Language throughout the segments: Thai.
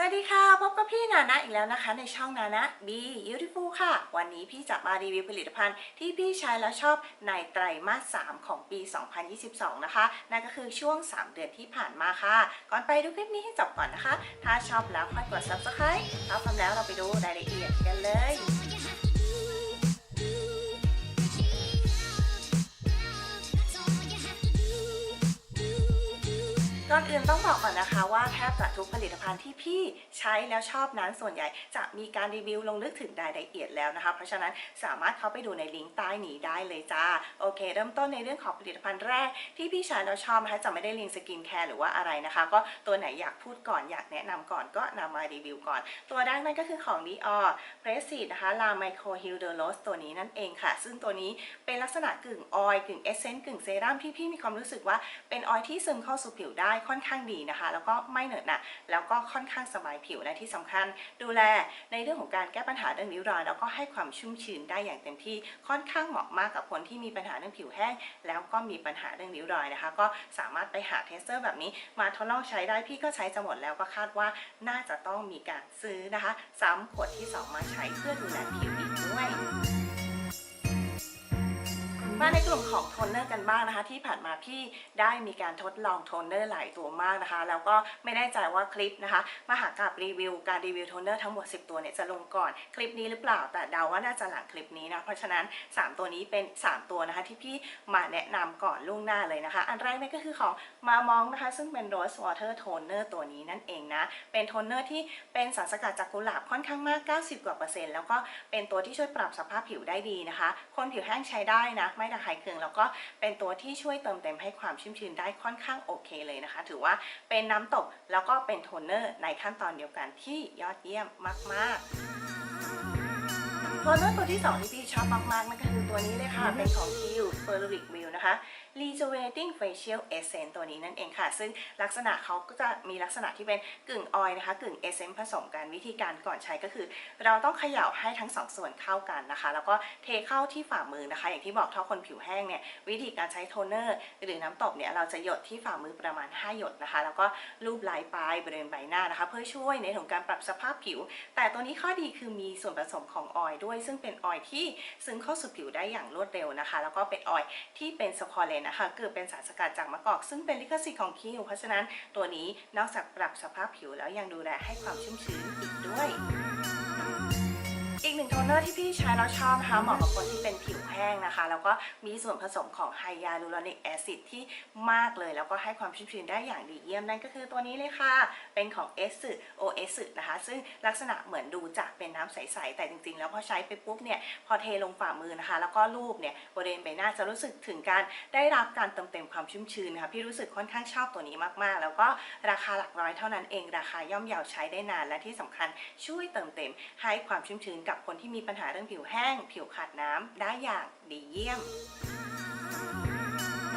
สวัสดีค่ะ พบกับพี่นานะอีกแล้วนะคะ ในช่องนานะ B Beautiful ค่ะ วันนี้พี่จะมารีวิวผลิตภัณฑ์ที่พี่ใช้แล้วชอบในไตรมาส 3 ของปี 2022 นะคะ นั่นก็คือช่วง 3 เดือนที่ผ่านมาค่ะ ก่อนไปดูคลิปนี้ให้จบก่อนนะคะ ถ้าชอบแล้วค่อยกด subscribe ถ้าพร้อมแล้วเราไปดูรายละเอียดกันเลย ก่อนอื่นต้องบอกก่อนนะคะว่าแทบจะทุกผลิตภัณฑ์ที่พี่ใช้แล้วชอบนั้นส่วนใหญ่ จะมีการรีวิวลงลึกถึงรายละเอียดแล้วนะคะ เพราะฉะนั้นสามารถเข้าไปดูในลิงก์ใต้นี้ได้เลยจ้าโอเค เริ่มต้นในเรื่องของผลิตภัณฑ์แรก ที่พี่ใช้แล้วชอบนะคะจะไม่ได้ลิงก์สกินแคร์หรือว่าอะไรนะคะ ก็ตัวไหนอยากพูดก่อนอยากแนะนำก่อนก็นำมารีวิวก่อน ตัวแรกนั่นก็คือของ Dior p r e s s i นะคะลาไมโครฮิลเดอโรสตัวนี้นั่นเองค่ะ ซึ่งตัวนี้เป็นลักษณะกึ่งออยล์กึ่งเอเซนต์กึ่งเซรั่มที่พี่มีความรู้สึกว่าเป็นออยล์ที่ซึมเข้าสู่ผิวได้ค่อนข้างดีนะคะ แล้วก็ไม่เหนอะหนะแล้วก็ค่อนข้างสบายผิวและที่สำคัญ ดูแลในเรื่องของการแก้ปัญหาเรื่องริ้วรอยแล้วก็ให้ความชุ่มชื้นได้อย่างเต็มที่ค่อนข้างเหมาะมากกับคนที่มีปัญหาเรื่องผิวแห้ง แล้วก็มีปัญหาเรื่องริ้วรอยนะคะ ก็สามารถไปหาเทสเตอร์แบบนี้ มาทดลองใช้ได้พี่ก็ใช้จะหมดแล้วก็คาดว่าน่าจะต้องมีการซื้อนะคะ ซ้ำขวดที่ 2 มาใช้เพื่อดูแลผิวอีกด้วย มาในกลุ่มของโทนเนอร์กันบ้างนะคะ ที่ผ่านมาพี่ได้มีการทดลองโทนเนอร์หลายตัวมากนะคะ แล้วก็ไม่แน่ใจว่าคลิปนะคะมหากราบรีวิวการรีวิวโทนเนอร์ทั้งหมด 10 ตัวเนี่ยจะลงก่อนคลิปนี้หรือเปล่าแต่เดาว่าน่าจะหลังคลิปนี้นะเพราะฉะนั้น 3 ตัวนี้เป็น 3 ตัวนะคะ ที่พี่มาแนะนำก่อนล่วงหน้าเลยนะคะ อันแรกนี่ก็คือของมามองนะคะ ซึ่งเป็น Rose Water Toner ตัวนี้นั่นเองนะเป็นโทนเนอร์ที่เป็นสารสกัดจากกุหลาบค่อนข้างมาก 90 กว่าเปอร์เซ็นต์แล้วก็เป็นตัวที่ช่วยปรับสภาพผิวได้ดีนะคะ คนผิวแห้งใช้ได้นะไม่ระคายเคือง แล้วก็เป็นตัวที่ช่วยเติมเต็มให้ความชุ่มชื้นได้ค่อนข้างโอเคเลยนะคะ ถือว่าเป็นน้ำตกแล้วก็เป็นโทนเนอร์ในขั้นตอนเดียวกันที่ยอดเยี่ยมมากๆโทนเนอร์ตัวที่ 2 ที่พี่ชอบมากๆนั่นก็คือตัวนี้เลยค่ะ เป็นของ Q f e r r i c View นะคะ Rejuvenating Facial Essence ตัวนี้นั่นเองค่ะ ซึ่งลักษณะเขาก็จะมีลักษณะที่เป็นกึ่งออยนะคะ กึ่งเอเซนผสมกันวิธีการก่อนใช้ก็คือ เราต้องเขย่าให้ทั้งสองส่วนเข้ากันนะคะ แล้วก็เทเข้าที่ฝ่ามือนะคะ อย่างที่บอกถ้าคนผิวแห้งเนี่ยวิธีการใช้โทนเนอร์หรือน้ำตบเนี่ยเราจะหยดที่ฝ่ามือประมาณ 5 หยดนะคะ แล้วก็ลูบไล้ปลายบริเวณใบหน้านะคะ เพื่อช่วยในเรื่องของการปรับสภาพผิว แต่ตัวนี้ข้อดีคือมีส่วนผสมของออยด้วย ซึ่งเป็นออยที่ซึมเข้าสู่ผิวได้อย่างรวดเร็วนะคะ แล้วก็เป็นออยที่เป็นสคอเลนนะคะคือเป็นสารสกัดจากมะกอก ซึ่งเป็นลิขสิทธิ์ของคิวเพราะฉะนั้นตัวนี้นอกจากปรับสภาพผิวแล้วยังดูแลให้ความชุ่มชื้นอีกด้วย เนอร์ที่พี่ใช้แล้วชอบนะคะเหมาะกับคนที่เป็นผิวแห้งนะคะ แล้วก็มีส่วนผสมของไฮยาลูรอนิกแอซิดที่มากเลย แล้วก็ให้ความชุ่มชื้นได้อย่างดีเยี่ยมนั่นก็คือตัวนี้เลยค่ะ เป็นของเอสโอเอสนะคะ ซึ่งลักษณะเหมือนดูจะเป็นน้ำใสๆแต่จริงๆ แล้วพอใช้ไปปุ๊บเนี่ยพอเทลงฝ่ามือนะคะ แล้วก็รูปเนี่ยบริเวณใบหน้าจะรู้สึกถึงการได้รับการเติมเต็มความชุ่มชื้นนะคะพี่รู้สึกค่อนข้างชอบตัวนี้มากๆ แล้วก็ราคาหลักร้อยเท่านั้นเองราคาย่อมเยาใช้ได้นานและที่สำคัญช่วยเติมเต็มให้ความชุ่มชื้นกับคนที่มีีปัญหาเรื่องผิวแห้ง ผิวขาดน้ำได้อย่างดีเยี่ยม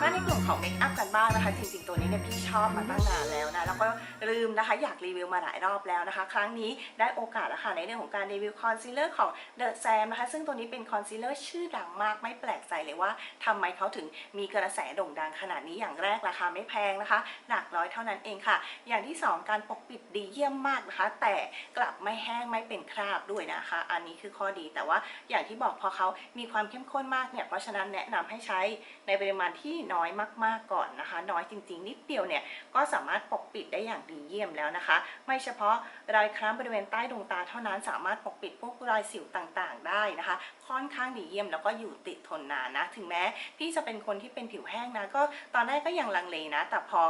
มาในกลุ่มของเมคอัพกันบ้างนะคะ จริงๆตัวนี้เนี่ยพี่ชอบมาตั้งนานแล้วนะ แล้วก็ลืมนะคะอยากรีวิวมาหลายรอบแล้วนะคะ ครั้งนี้ได้โอกาสแล้วค่ะในเรื่องของการรีวิวคอนซีลเลอร์ของ The Sam นะคะ ซึ่งตัวนี้เป็นคอนซีลเลอร์ชื่อดังมากไม่แปลกใจเลยว่าทำไมเขาถึงมีกระแสโด่งดังขนาดนี้อย่างแรกราคาไม่แพงนะคะ หลักร้อยเท่านั้นเองค่ะ อย่างที่ 2 การปกปิดดีเยี่ยมมากนะคะ แต่กลับไม่แห้งไม่เป็นคราบด้วยนะคะ อันนี้คือข้อดีแต่ว่าอย่างที่บอกพอเขามีความเข้มข้นมากเนี่ยเพราะฉะนั้นแนะนำให้ใช้ในปริมาณที่น้อยมากๆก่อนนะคะ น้อยจริงๆ นิดเดียวเนี่ยก็สามารถปกปิดได้อย่างดีเยี่ยมแล้วนะคะ ไม่เฉพาะรอยคล้ำบริเวณใต้ดวงตาเท่านั้นสามารถปกปิดพวกรอยสิวต่างๆ ได้นะคะ ค่อนข้างดีเยี่ยมแล้วก็อยู่ติดทนนานนะ ถึงแม้พี่จะเป็นคนที่เป็นผิวแห้งนะก็ตอนแรกก็ยังลังเลนะ แต่พอ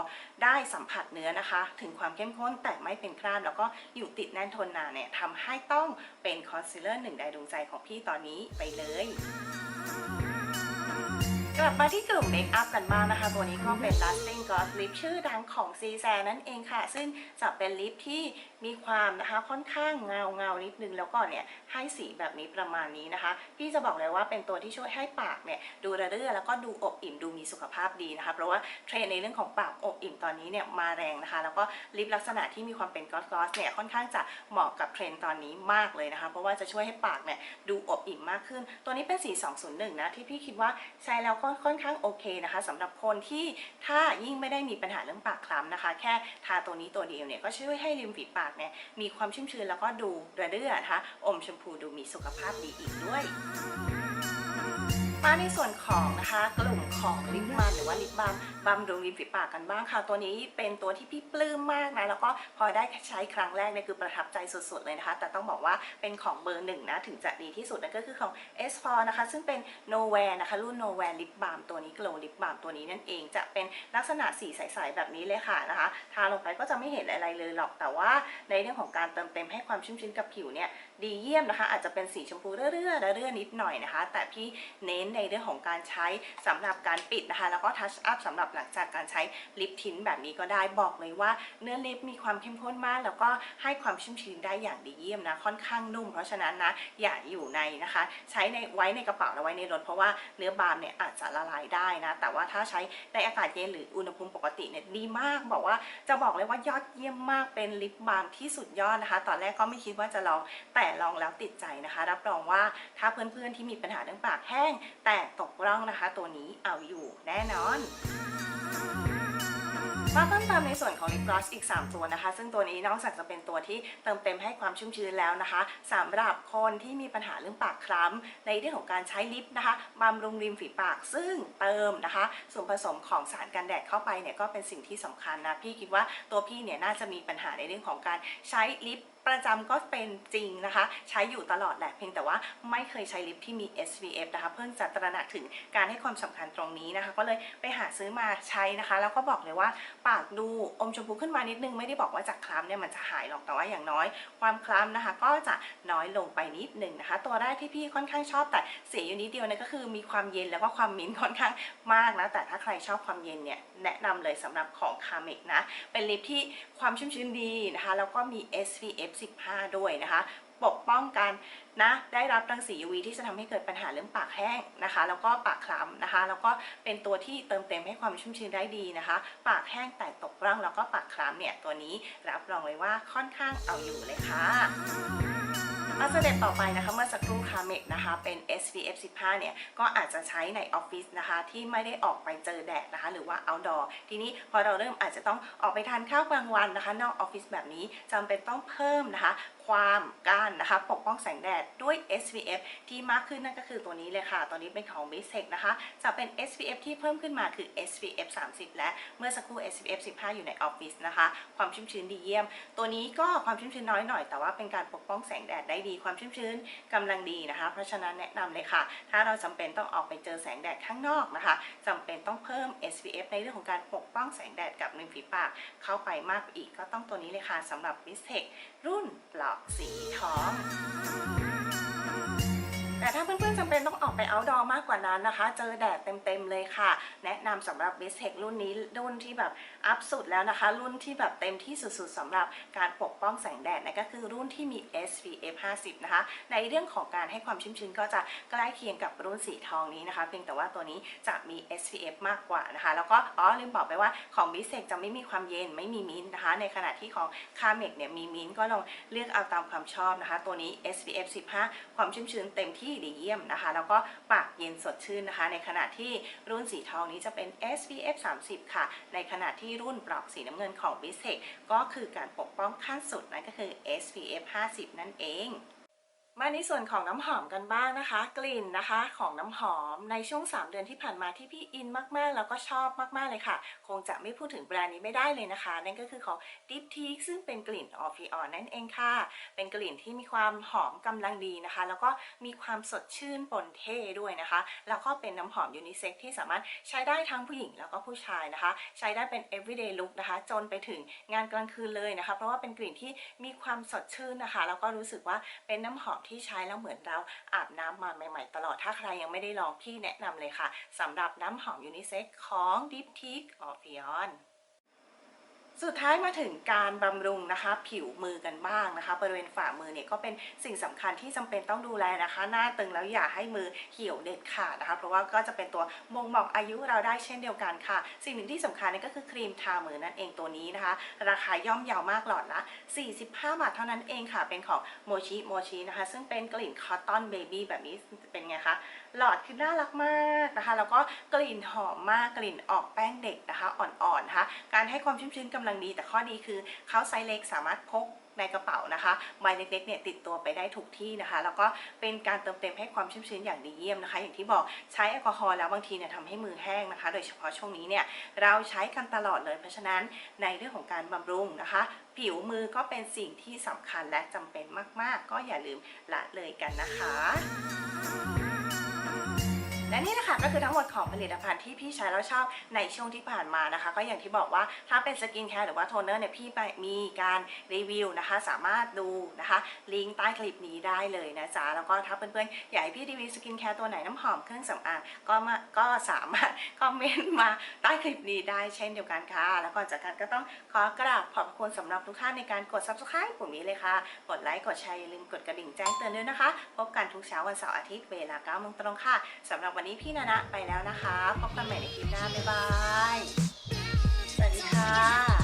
ได้สัมผัสเนื้อนะคะ ถึงความเข้มข้นแต่ไม่เป็นคราบแล้วก็อยู่ติดแน่นทนนานเนี่ยทำให้ต้องเป็นคอนซีลเลอร์หนึ่งในดวงใจของพี่ตอนนี้ไปเลย กลับมาที่กลุ่มเมคอัพกันบ้างนะคะ ตัวนี้ก็เป็น Lasting Gloss Lip ชื่อดังของ c ีแซนั่นเองค่ะ ซึ่งจะเป็นลิปที่มีความนะคะค่อนข้างเงาเงานิดนึง แล้วก็เนี่ยให้สีแบบนี้ประมาณนี้นะคะ พี่จะบอกเลยว่าเป็นตัวที่ช่วยให้ปากเนี่ยดูระเรื่อแล้วก็ดูอบอิ่มดูมีสุขภาพดีนะคะ เพราะว่าเทรนในเรื่องของปากอบอิ่มตอนนี้เนี่ยมาแรงนะคะ แล้วก็ลิปลักษณะที่มีความเป็นกลอสกลอสเนี่ยค่อนข้างจะเหมาะกับเทรนตอนนี้มากเลยนะคะ เพราะว่าจะช่วยให้ปากเนี่ยดูอบอิ่มมากขึ้น ตัวนี้เป็นสี 201 นะที่พี่คิดว่าใช้แล้วก็ค่อนข้างโอเคนะคะสำหรับคนที่ถ้ายิ่งไม่ได้มีปัญหาเรื่องปากคล้ำนะคะ แค่ทาตัวนี้ตัวเดียวเนี่ยก็ช่วยให้ริมฝีปากเนี่ยมีความชุ่มชื้นแล้วก็ดูระเรื่อนะคะอมชมพูดูมีสุขภาพดีอีกด้วย มาในส่วนของนะคะกลุ่มของลิปมันหรือว่าลิปบาล์มบำรุงริมฝีปากกันบ้างค่ะ ตัวนี้เป็นตัวที่พี่ปลื้มมากนะแล้วก็พอได้ใช้ครั้งแรกเนี่ยคือประทับใจสุดๆเลยนะคะ แต่ต้องบอกว่าเป็นของเบอร์หนึ่งนะถึงจะดีที่สุดนั่นก็คือของ S4 นะคะ ซึ่งเป็น Nowhere นะคะ รุ่น Nowhere Lip Balm ตัวนี้ Glow Lip Balm ตัวนี้นั่นเองจะเป็นลักษณะสีใสๆแบบนี้เลยค่ะนะคะทาลงไปก็จะไม่เห็นอะไรเลยหรอกแต่ว่าในเรื่องของการเติมเต็มให้ความชุ่มชื้นกับผิวเนี่ย ดีเยี่ยมนะคะ อาจจะเป็นสีชมพูเรื่อยๆเรื่อยๆนิดหน่อยนะคะ แต่พี่เน้นในเรื่องของการใช้สำหรับการปิดนะคะ แล้วก็ทัชอัพสำหรับหลังจากการใช้ลิปทินแบบนี้ก็ได้บอกเลยว่าเนื้อลิปมีความเข้มข้นมาก แล้วก็ให้ความชุ่มชื้นได้อย่างดีเยี่ยมนะค่อนข้างนุ่ม เพราะฉะนั้นนะอย่าอยู่ในนะคะ ใช้ในไว้ในกระเป๋าแล้วไว้ในรถเพราะว่าเนื้อบาล์มเนี่ยอาจจะละลายได้นะ แต่ว่าถ้าใช้ในอากาศเย็นหรืออุณหภูมิปกติเนี่ยดีมากบอกว่าจะบอกเลยว่ายอดเยี่ยมมากเป็นลิปบาล์มที่สุดยอดนะคะ ตอนแรกก็ไม่คิดว่าจะลองแต่ลองแล้วติดใจนะคะ รับรองว่าถ้าเพื่อนๆที่มีปัญหาเรื่องปากแห้ง แต่ตกร่องนะคะ ตัวนี้เอาอยู่แน่นอนมาเพิ่มเติมในส่วนของลิปกลอสอีก 3 ตัวนะคะ ซึ่งตัวนี้นอกจากจะเป็นตัวที่เติมเต็มให้ความชุ่มชื้นแล้วนะคะสำหรับคนที่มีปัญหาเรื่องปากคล้ำในเรื่องของการใช้ลิปนะคะบำรุงริมฝีปากซึ่งเติมนะคะ ส่วนผสมของสารกันแดดเข้าไปเนี่ยก็เป็นสิ่งที่สำคัญนะ พี่คิดว่าตัวพี่เนี่ยน่าจะมีปัญหาในเรื่องของการใช้ลิป ประจำก็เป็นจริงนะคะ ใช้อยู่ตลอดแหละเพียงแต่ว่าไม่เคยใช้ลิปที่มี SPF นะคะเพิ่งจะตระหนักถึงการให้ความสำคัญตรงนี้นะคะ ก็เลยไปหาซื้อมาใช้นะคะ แล้วก็บอกเลยว่าปากดูอมชมพูขึ้นมานิดนึงไม่ได้บอกว่าจากคล้ำเนี่ยมันจะหายหรอกแต่ว่าอย่างน้อย ความคล้ำนะคะ ก็จะน้อยลงไปนิดนึงนะคะ ตัวแรกที่พี่ค่อนข้างชอบแต่เสียอยู่นิดเดียวนี่ยก็คือมีความเย็นแล้วก็ความมิ้นค่อนข้างมากนะแต่ถ้าใครชอบความเย็นเนี่ยแนะนำเลยสำหรับของคาเมกนะเป็นลิปที่ความชุ่มชื้นดีนะคะแล้วก็มี SPF 15 ด้วยนะคะ ปกป้องกันนะได้รับรังสี UV ที่จะทำให้เกิดปัญหาเรื่องปากแห้งนะคะ แล้วก็ปากคล้ำนะคะ แล้วก็เป็นตัวที่เติมเต็มให้ความชุ่มชื้นได้ดีนะคะ ปากแห้งแต่ตกร่องแล้วก็ปากคล้ำเนี่ยตัวนี้รับรองเลยว่าค่อนข้างเอาอยู่เลยค่ะ สเต็ปต่อไปนะคะเมื่อสักครู่คาเมกนะคะเป็น SPF 15 เนี่ย ก็อาจจะใช้ในออฟฟิศนะคะที่ไม่ได้ออกไปเจอแดดนะคะ หรือว่า outdoor ทีนี้พอเราเริ่มอาจจะต้องออกไปทานข้าวกลางวันนะคะ นอกออฟฟิศแบบนี้จำเป็นต้องเพิ่มนะคะ ความก้านนะคะ ปกป้องแสงแดดด้วย SPF ที่มากขึ้นนั่นก็คือตัวนี้เลยค่ะตัวนี้เป็นของ b i s t e c h นะคะ จะเป็น SPF ที่เพิ่มขึ้นมาคือ SPF 30 และเมื่อสักครู่ SPF 15 อยู่ในออฟฟิศนะคะ ความชุ่มชื้นดีเยี่ยม ตัวนี้ก็ความชุ่มชื้นน้อยหน่อย แต่ว่าเป็นการปกป้องแสงแดดได้ดี ความชุ่มชื้นกำลังดีนะคะ เพราะฉะนั้นแนะนำเลยค่ะ ถ้าเราจำเป็นต้องออกไปเจอแสงแดดข้างนอกนะคะจำเป็นต้องเพิ่ม SPF ในเรื่องของการปกป้องแสงแดดกับริมฝีปาก เข้าไปมากกว่าอีกก็ต้องตัวนี้เลยค่ะสำหรับ b i s t e c h รุ่นปลอกสีทอง แต่ถ้าเพื่อนๆจำเป็นต้องออกไป outdoor มากกว่านั้นนะคะ เจอแดดเต็มๆเลยค่ะ แนะนำสำหรับ b i s t e c รุ่นนี้รุ่นที่แบบอัพสุดแล้วนะคะ รุ่นที่แบบเต็มที่สุดๆสำหรับการปกป้องแสงแดดนั่นก็คือรุ่นที่มี SPF 50 นะคะ ในเรื่องของการให้ความชุ่มชื้นก็จะใกล้เคียงกับรุ่นสีทองนี้นะคะ เพียงแต่ว่าตัวนี้จะมี SPF มากกว่านะคะ แล้วก็อ๋อลืมบอกไปว่าของ b i s t e c จะไม่มีความเย็นไม่มีมิ้นนะคะ ในขณะที่ของคาเมกเนี่ยมีมิ้นก็ลองเลือกเอาตามความชอบนะคะ ตัวนี้ SPF 15 ความชุ่มชื้นเต็มที่ดีเยี่ยมนะคะ แล้วก็ปากเย็นสดชื่นนะคะ ในขณะที่รุ่นสีทองนี้จะเป็น SPF 30 ค่ะ ในขณะที่รุ่นปลอกสีน้ำเงินของ b i s t e c ก็คือการปกป้องขั้นสุดนั่นก็คือ SPF 50 นั่นเอง มาในส่วนของน้ำหอมกันบ้างนะคะ กลิ่นนะคะของน้ำหอมในช่วง 3 เดือนที่ผ่านมาที่พี่อินมากๆ แล้วก็ชอบมากๆเลยค่ะ คงจะไม่พูดถึงแบรนด์นี้ไม่ได้เลยนะคะ นั่นก็คือของ Deep Teak ซึ่งเป็นกลิ่นออฟฟิออนนั่นเองค่ะ เป็นกลิ่นที่มีความหอมกำลังดีนะคะ แล้วก็มีความสดชื่นปนเท่ด้วยนะคะ แล้วก็เป็นน้ำหอมยูนิเซ็กที่สามารถใช้ได้ทั้งผู้หญิงแล้วก็ผู้ชายนะคะ ใช้ได้เป็น everyday look นะคะ จนไปถึงงานกลางคืนเลยนะคะ เพราะว่าเป็นกลิ่นที่มีความสดชื่นนะคะ แล้วก็รู้สึกว่าเป็นน้ำหอมที่ใช้แล้วเหมือนเราอาบน้ำมาใหม่ ๆ ตลอดถ้าใครยังไม่ได้ลองพี่แนะนำเลยค่ะสำหรับน้ำหอมยูนิเซ็กของ Deep Teak of Beyond สุดท้ายมาถึงการบำรุงนะคะ ผิวมือกันบ้างนะคะ บริเวณฝ่ามือเนี่ยก็เป็นสิ่งสำคัญที่จำเป็นต้องดูแลนะคะ หน้าตึงแล้วอย่าให้มือเหี่ยวเด็ดขาดนะคะ เพราะว่าก็จะเป็นตัวบ่งบอกอายุเราได้เช่นเดียวกันค่ะ สิ่งหนึ่งที่สำคัญนั่ก็คือครีมทามือนั่นเองตัวนี้นะคะ ราคาย่อมเยาวมากหลอดละ 45 บาทเท่านั้นเองค่ะ เป็นของโมชิโมชินะคะ ซึ่งเป็นกลิ่นคอตตอนเบบี้แบบนี้เป็นไงคะ หลอดคือน่ารักมากนะคะแล้วก็กลิ่นหอมมากกลิ่นออกแป้งเด็กนะคะอ่อนๆนะคะการให้ความชุ่มชื้นกำลังดี แต่ข้อดีคือเขาไซส์เล็กสามารถพกในกระเป๋านะคะใบเล็กๆเนี่ยติดตัวไปได้ทุกที่นะคะ แล้วก็เป็นการเติมเต็มให้ความชุ่มชื้นอย่างดีเยี่ยมนะคะ อย่างที่บอกใช้แอลกอฮอล์แล้วบางทีเนี่ยทำให้มือแห้งนะคะ โดยเฉพาะช่วงนี้เนี่ยเราใช้กันตลอดเลย เพราะฉะนั้นในเรื่องของการบำรุงนะคะ ผิวมือก็เป็นสิ่งที่สำคัญและจำเป็นมากๆ ก็อย่าลืมละเลยกันนะคะ และนี่นะคะก็คือทั้งหมดของผลิตภัณฑ์ที่พี่ใช้แล้วชอบในช่วงที่ผ่านมานะคะ ก็อย่างที่บอกว่าถ้าเป็นสกินแคร์หรือว่าโทนเนอร์เนี่ยพี่ไปมีการรีวิวนะคะ สามารถดูนะคะ ลิงก์ใต้คลิปนี้ได้เลยนะจ๊ะแล้วก็ถ้าเพื่อนๆอยากให้พี่รีวิวสกินแคร์ตัวไหนน้ำหอมเครื่องสำอางก็มาก็สามารถคอมเมนต์มาใต้คลิปนี้ได้เช่นเดียวกันค่ะ แล้วก่อนจากกันก็ต้องขอกราบขอบคุณสำหรับทุกท่านในการกด subscribe ปุ่มนี้เลยค่ะ กดไลค์กดแชร์อย่าลืมกดกระดิ่งแจ้งเตือนด้วยนะคะ พบกันทุกเช้าวันเสาร์อาทิตย์เวลา9โมงตรงค่ะสำหรับวันนี้พี่นานะไปแล้วนะคะ พบกันใหม่ในคลิปหน้า บ๊ายบาย สวัสดีค่ะ